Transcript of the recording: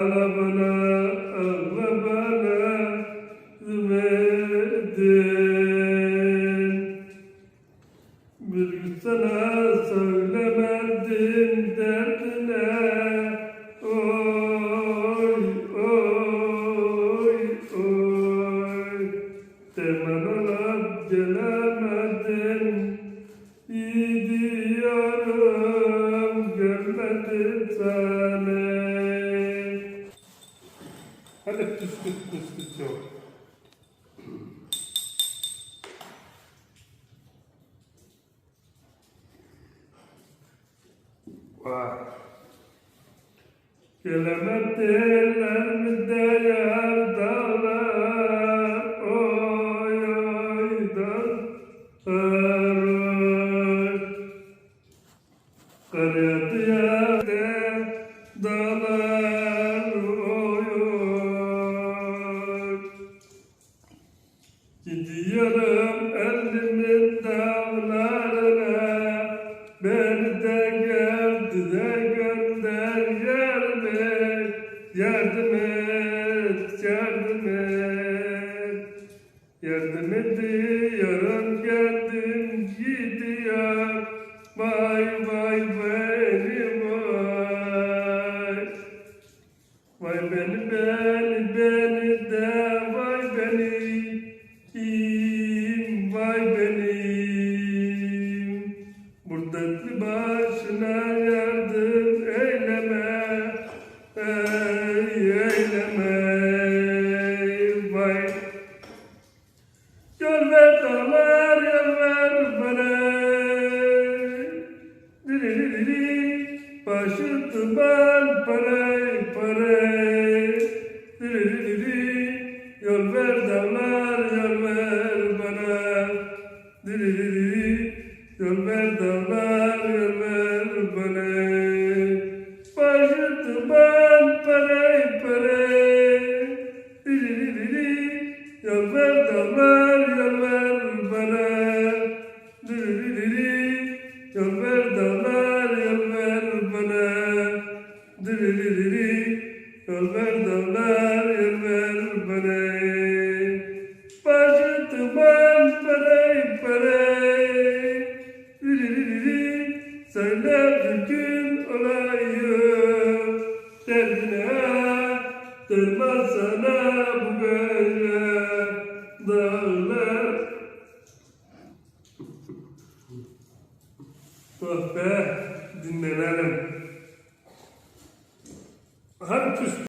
Bir gün sana söylemedim 444 Vay. Gelemez ellerimde yer dağlar Oy oy dağlar oy Karadı yerde dağlar Gidiyorum elimin dağlarına. Beni de geldi de gönder yerime Yardım et, yardım et. Yardım ediyorum geldim gidiyor. Vay vay benim vay. Vay beni beni beni de vay beni paray Diri diri diri Yol ver dağlar yol ver Oh be dinlenelim. Püs